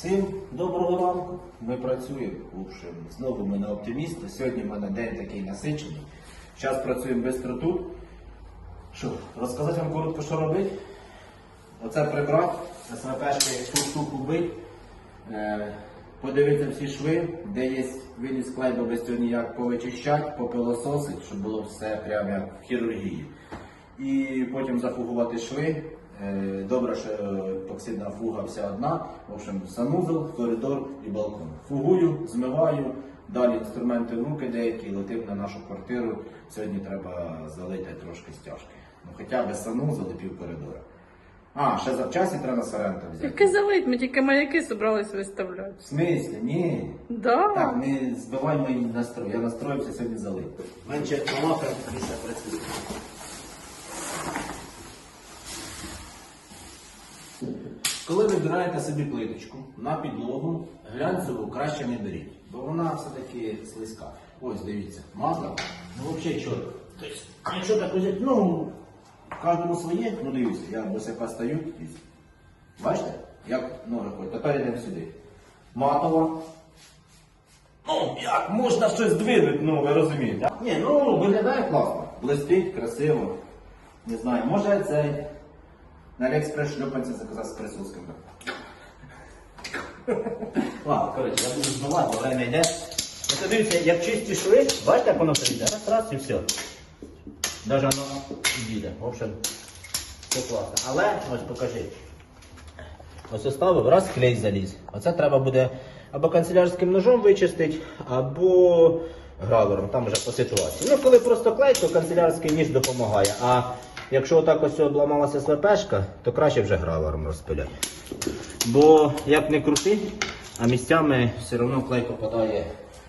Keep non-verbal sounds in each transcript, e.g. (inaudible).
Всім доброго ранку. Ми працюємо. Знову ми на оптимісти. Сьогодні в мене день такий насичений. Зараз працюємо швидко тут. Що, розказати вам коротко, що робити? Оце прибрати, СВПшки всю штуку бить, е, подивитися всі шви, де є виліз клей, бо без цього ніяк повичищати, попилососити, щоб було все прямо як в хірургії. І потім зафугувати шви. Е, Добре, що епоксидна фуга вся одна. В общем, санузел, коридор і балкон. Фугую, змиваю. Далі інструменти в руки деякі, летим на нашу квартиру. Сьогодні треба залити трошки стяжки. Ну хоча б санузел і пів коридора. А, ще завчасі треба на Соренто взяти. Яке залить, ми тільки маяки собрались виставляти. В смислі? Ні. Да. Так, не збивай мої настрої. Я настроївся сьогодні залити. Менше малака, більше працює. Коли ви збираєте собі плиточку на підлогу, глянцеву краще не беріть, бо вона все-таки слизька. Ось дивіться, мазала, ну взагалі чорт. Тобто, якщо так взяти, ну, кожному своє, ну дивіться, я босяка стою. Бачите, як ноги ходять. Тепер йдемо сюди. Матова. Ну, як можна щось двинути, ну ви розумієте. Ні, ну виглядає класно. Блистить, красиво. Не знаю, може цей на Аліекспрес шльопанці заказав з присутським. Ладно, коротше, я буду змивати, але не йде. Ось дивіться, як чисті шви, бачите, як воно прийде? Раз, раз і все. Даже воно їде. В общем, все класно. Але, ось покажи. Ось оставив, раз клей заліз. Оце треба буде або канцелярським ножом вичистити, або гравером, там вже по ситуації. Ну, коли просто клей, то канцелярський ніж допомагає. А якщо отак ось обламалася СВПшка, то краще вже граваром розпиляти. Бо як не крути, а місцями все одно клей попадає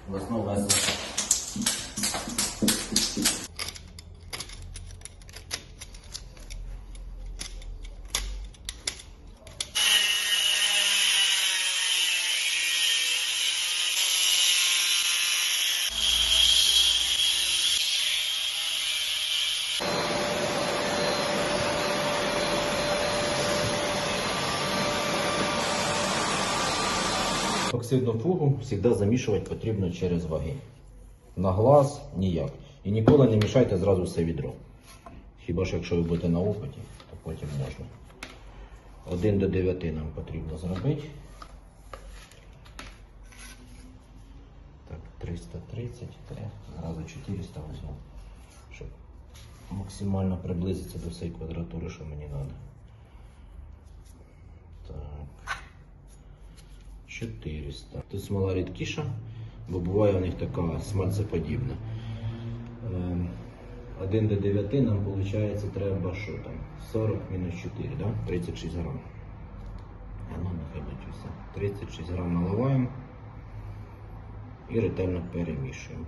в основу СВП. Завжди замішувати потрібно через ваги. На глаз ніяк. І ніколи не мішайте зразу все відро. Хіба що якщо ви будете на опиті, то потім можна. 1 до 9 нам потрібно зробити. Так, 330, зразу 400 візьму, щоб максимально приблизитися до цієї квадратури, що мені треба. Так. 400. Тут смола рідкіша, бо буває у них така смальцеподібна. Ем, 1 до 9 нам виходить треба що там? 40 мінус 4, да? 36 грам. А ну нехай буде все. 36 грам наливаємо і ретельно перемішуємо.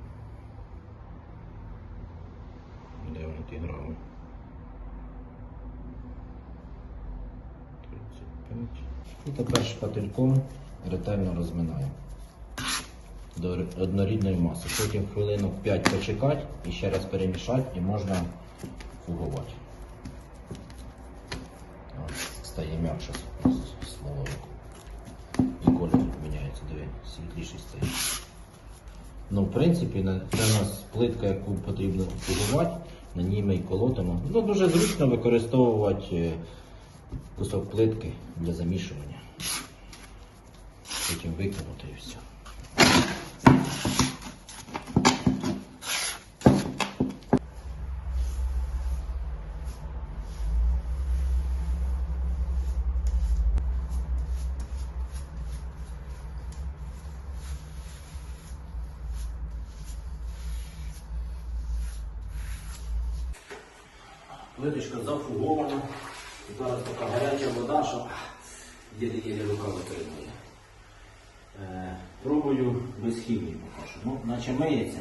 Де вони ті грами? 35. І тепер шпательком ретельно розминаємо до однорідної маси. Потім хвилинок 5 почекати і ще раз перемішати і можна фугувати. Стає м'якше смолою. І колір міняється, диви, світліший стає. Ну, в принципі, це у нас плитка, яку потрібно фугувати, на ній ми і колотимо. Ну, дуже зручно використовувати е, кусок плитки для замішування. Потім викинути і все. Плиточка зафугована. Зараз така гаряча вода, що єлі-єлі рука витримує. Пробую без хімії поки що. Ну, наче миється.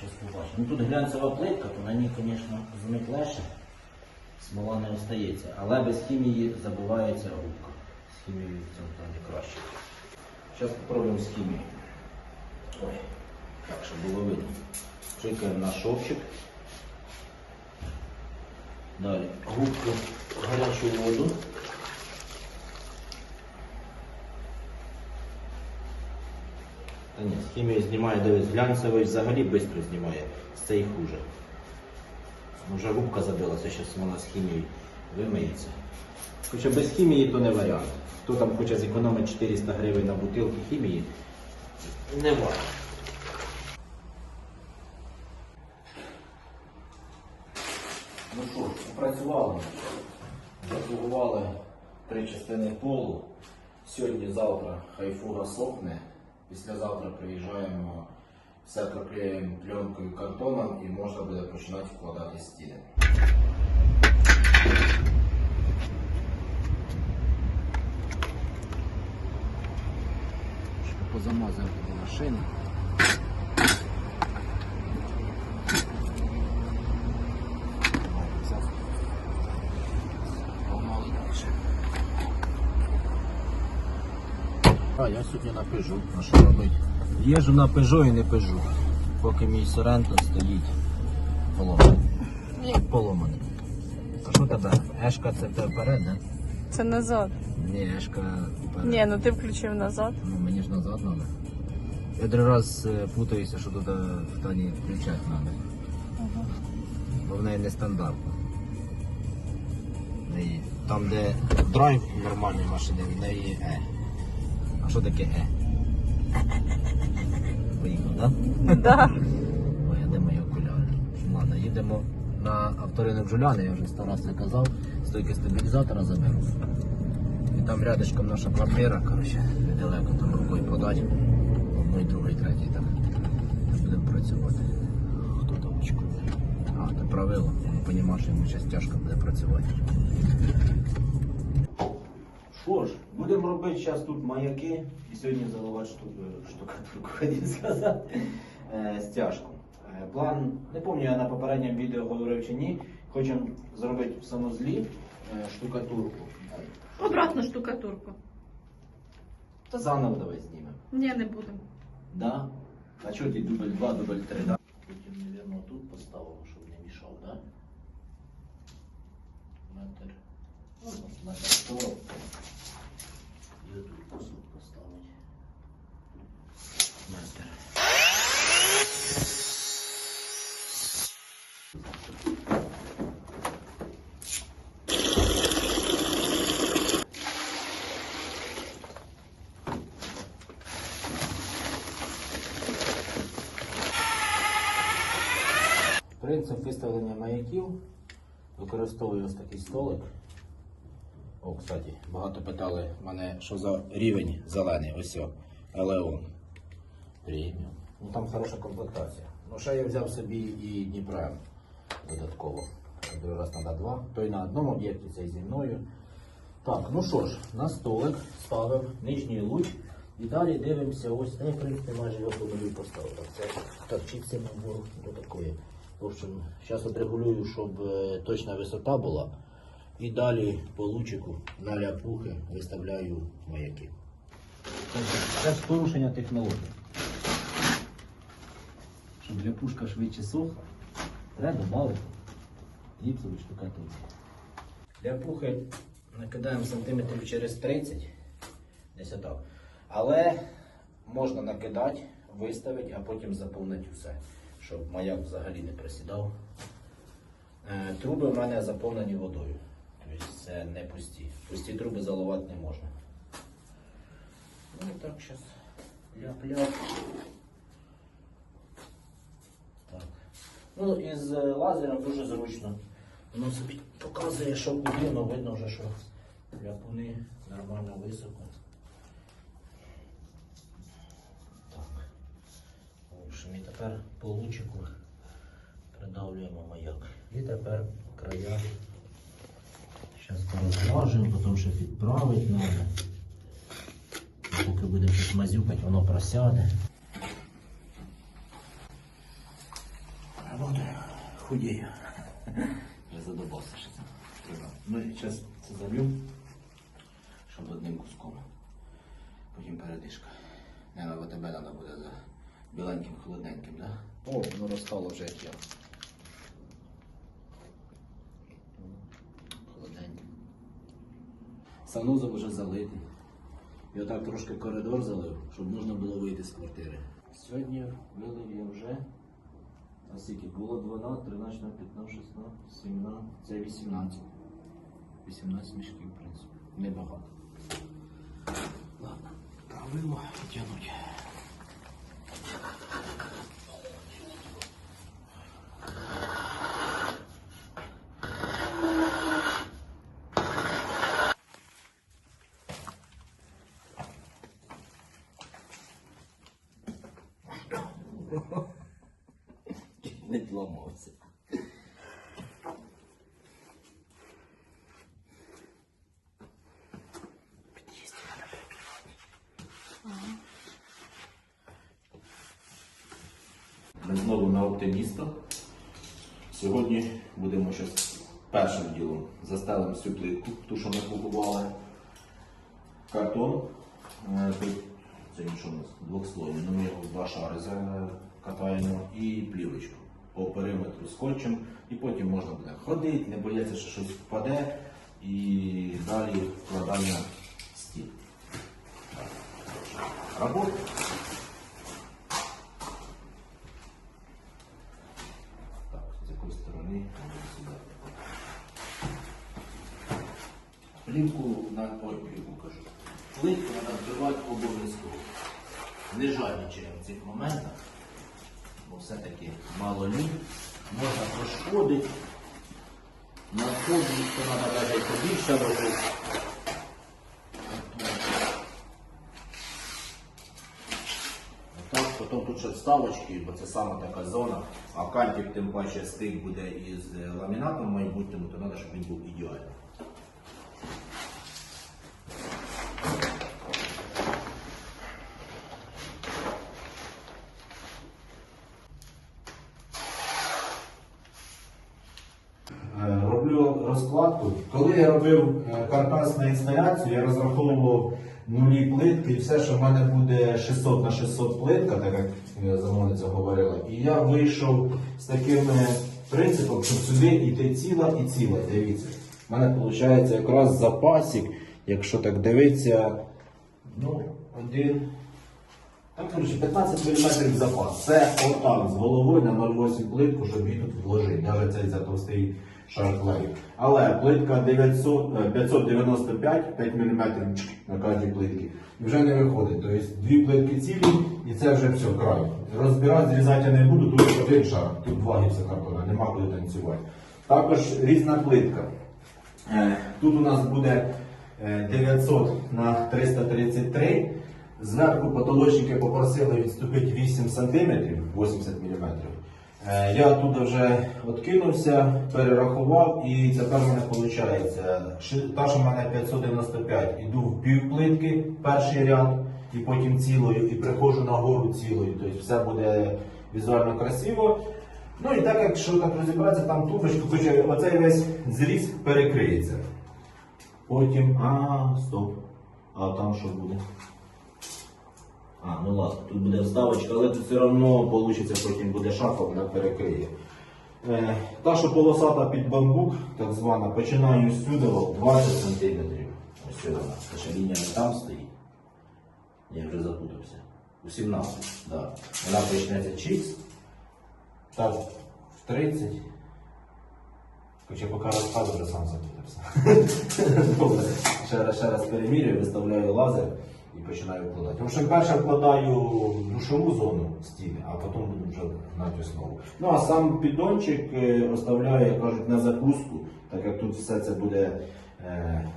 Зараз побачимо. Ну тут глянцева плитка, то на ній, звісно, змить легше. Смола не остається. Але без хімії забувається губка. З хімією це не краще. Зараз спробуємо з хімією. Ой, так, щоб було видно. Чекаємо на шовчик. Далі губку в гарячу воду. Та ні, з хімією знімає, дивись, глянцевий взагалі швидко знімає. Це і хуже. Вже губка забилася, зараз вона з хімією вимиється. Хоча без хімії то не варіант. Хто там хоче зекономити 400 гривень на бутилки хімії, не варто. Ну що ж, попрацювали. Заплугували три частини полу. Сьогодні-завтра хай фура сохне. Післязавтра приїжджаємо, все проклеїмо пленкою картоном і можна буде починати вкладати стіни. Позамазав машини. А, я сьогодні на пижу, а що робити? Їжу на пижу і не пижу. Поки мій Соренто стоїть поломаний. Поломаний. А що тебе? Ешка це тебе вперед, не? Це назад. Ні, Ешка вперед. Ні, ну ти включив назад. Ну мені ж назад треба. Я три раз е, путаюся, що тут е, в Тані включати треба. Бо в неї нестандартно. В неї, там, де драйв нормальної машини, в неї Е. А що таке Е? Поїхав, так? Да? Ой, а де мої окуляри? Ладно, їдемо на авторинок Жуляни, я вже сто раз не казав, стойки стабілізатора заберу. І там рядочком наша квартира, коротше, недалеко там рукою подати. Одну, і третій там. Там будемо працювати. Хто там очкує? А, це правило. Я не розумію, що йому зараз тяжко буде працювати. Що ж, будемо робити зараз тут маяки і сьогодні заливати штуку, штукатурку, хотів (laughs) сказати, е, стяжку. Е, План, не пам'ятаю, я на попередньому відео говорив чи ні. Хочемо зробити в санузлі е, штукатурку. Обратно штукатурку. Та заново давай знімемо. Ні, не будемо. Да? А чого ти дубль 2, дубль 3, да? Потім, мабуть, тут поставимо, щоб не мішав, да? Метр. Метр 40. І отут кусок поставити. Метр. Принцип виставлення маяків. Використовую ось такий столик. О, кстати, багато питали мене, що за рівень зелений. Ось Елеон. Преміум. Ну там хороша комплектація. Ну ще я взяв собі і Дніпрем додатково. Другий раз треба два. Той на одному об'єкті, цей зі мною. Так, ну що ж, на столик ставив нижній луч. І далі дивимося, ось, я, в принципі, майже його помилю поставив. Це торчиться набору до такої. В общем, зараз отрегулюю, щоб е, точна висота була. І далі по лучику на ляпухи виставляю маяки. Це ж порушення технології. Щоб ляпушка швидше сохла, треба додати гіпсову штукатурку. Ляпухи накидаємо сантиметрів через 30, десь отак. Але можна накидати, виставити, а потім заповнити все, щоб маяк взагалі не просідав. Е, Труби в мене заповнені водою. Тобто це не пусті. Пусті труби заливати не можна. Ну і так зараз ляп-ляп. Так. Ну і з е, лазером дуже зручно. Воно собі показує, що куди, але видно вже, що ляпуни нормально високо. Так. В общем, і тепер по лучику придавлюємо маяк. І тепер края. Зараз порозлажуємо, потім ще підправити треба. Поки буде щось мазюкати, воно просяде. Работаю, худею. Я задобався ще Ну і зараз це залью, щоб одним куском. Потім передишка. Не на ВТБ треба буде за біленьким холодненьким, так? Да? О, воно розстало вже як я. Холодненьким. Санузел вже залитий. І отак трошки коридор залив, щоб можна було вийти з квартири. Сьогодні вилив я вже. А скільки було 12, 13, 15, 16, 17, це 18. 18 мішків, в принципі. Небагато. Ладно, правило тягнуть. Не зламався. Ми знову на оптиміста. Сьогодні будемо щось першим ділом застелимо всю плитку, ту, що ми купували. Картон. Е, це нічого двохслойний, ну ми його два шари закатаємо і плівочку по периметру скотчем. І потім можна буде ходити, не боятися, що щось впаде. І далі вкладання стін. Робота. Так, з якої сторони сюди. Плівку на ой, плівку кажу. Плитку треба вбивати обов'язково. Не жадничаємо в цих моментах, все-таки мало лід. Можна пошкодити. На вході треба навіть побільше робити. Потім тут ще вставочки, бо це саме така зона, а кантик тим паче стик буде із ламінатом майбутньому, то треба, щоб він був ідеальний. Е, Роблю розкладку. Коли я робив е, каркас на інсталяцію, я розраховував нулі плитки і все, що в мене буде 600 на 600 плитка, так як е, замовниця говорила. І я вийшов з таким е, принципом, щоб сюди йти ціла і ціла. Дивіться. У мене виходить якраз запасик, якщо так дивитися, ну, один. Там, коротше, 15 мм запас. Це отак з головою на 0,8 плитку, щоб її тут вложити. Навіть цей затовстий шар. Але плитка 900, е, 595 5 мм на кожній плитці. Вже не виходить. Тобто дві плитки цілі і це вже все, край. Розбирати, зрізати я не буду, тут один шар, тут два гіпсокартона, нема куди танцювати. Також різна плитка. Е, Тут у нас буде е, 900 на 333. Зверху потолочники попросили відступити 8 см, 80 мм. Я тут вже відкинувся, перерахував і тепер в мене виходить. Та, що в мене 595, іду в пів плитки, перший ряд, і потім цілою, і приходжу на гору цілою. Тобто все буде візуально красиво. Ну і так, якщо так розібратися, там тубочку, оцей весь зріз перекриється. Потім, а, стоп. А там що буде? А, ну ладно, тут буде вставочка, але тут все одно вийде, потім буде шафа, вона перекриє. Е, та, що полосата під бамбук, так звана, починаю сюди 20 см. Ось сюди вона. Та ще лінія не там стоїть. Я вже запутався. У 17, да. Вона почнеться чікс. Так, в 30. Хоча поки розказую, сам запутався. (laughs) Добре. Ще раз, ще раз перемірюю, виставляю лазер і починаю вкладати. Тому що перше вкладаю душову зону стіни, а потім буду вже гнати основу. Ну а сам піддончик е, оставляю, як кажуть, на закуску, так як тут все це буде. Е,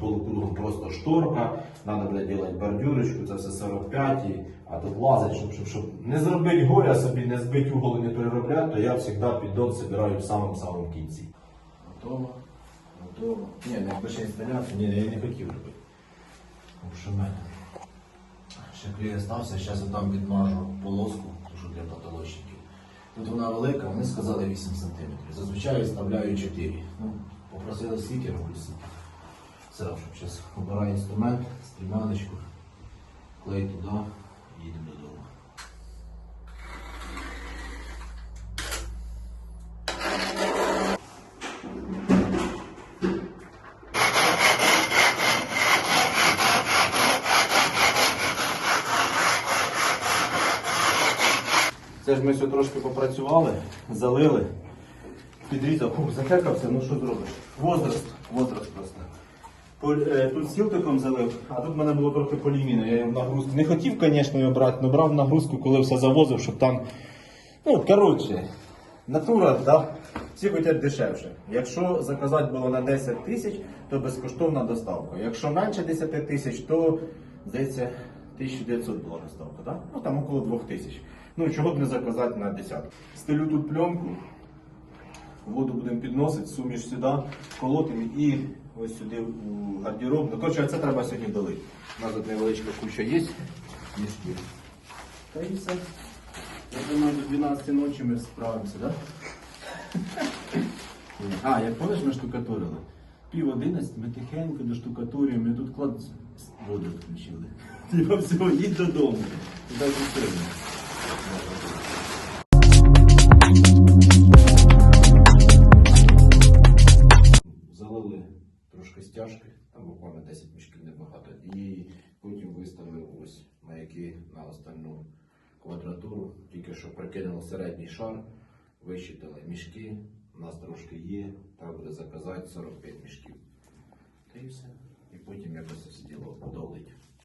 полукругом просто шторка, треба буде робити бордюрочку, це все 45, і, а тут лазить, щоб, щоб, щоб не зробити горя собі, не збити угол і не переробляти, то я завжди піддон збираю в самому-самому кінці. Готово. Готово. Ні, не пише інсталяцію. Ні, я не хотів робити. Мене ще клей стався, зараз я там відмажу полоску, що для потолочників. Тут вона велика, вони сказали 8 см. Зазвичай вставляю 4. Ну, попросили скільки, роблю скільки. Все, зараз обираю інструмент, стрімяночку, клей туди, їдемо додому. Це ж ми все трошки попрацювали, залили, підрізав, фух, захекався, ну що зробиш? Возраст, возраст просто. Е, Тут сілтиком залив, а тут в мене було трохи поліміну. Я його нагрузку. Не хотів, звісно, його брати, але брав нагрузку, коли все завозив, щоб там. Ну, коротше, натура, да, всі хочуть дешевше. Якщо заказати було на 10 тисяч, то безкоштовна доставка. Якщо менше 10 тисяч, то здається 1900 була доставка, да? Ну там около 2000. Ну чого б не заказати на десятку. Стелю тут пленку, воду будемо підносити, суміш сюди, колотимо і ось сюди у гардероб. Ну, коротше, це треба сьогодні долити. У нас тут невеличка куча є. Мішків. Та і все. Я думаю, до 12 ночі ми справимося, так? А, як помниш, ми штукатурили? Пів одинадцять, ми тихенько доштукатурюємо, ми тут клад воду відключили. Типа (laughs) все, їдь додому. Так зустрінемо. Залили трошки стяжки, там буквально 10 мішків небагато. І потім виставив ось маяки на остальну квадратуру. Тільки що прикинули середній шар, висчитали мішки. У нас трошки є, треба буде заказати 45 мішків. Та і все. І потім якось це діло подолить.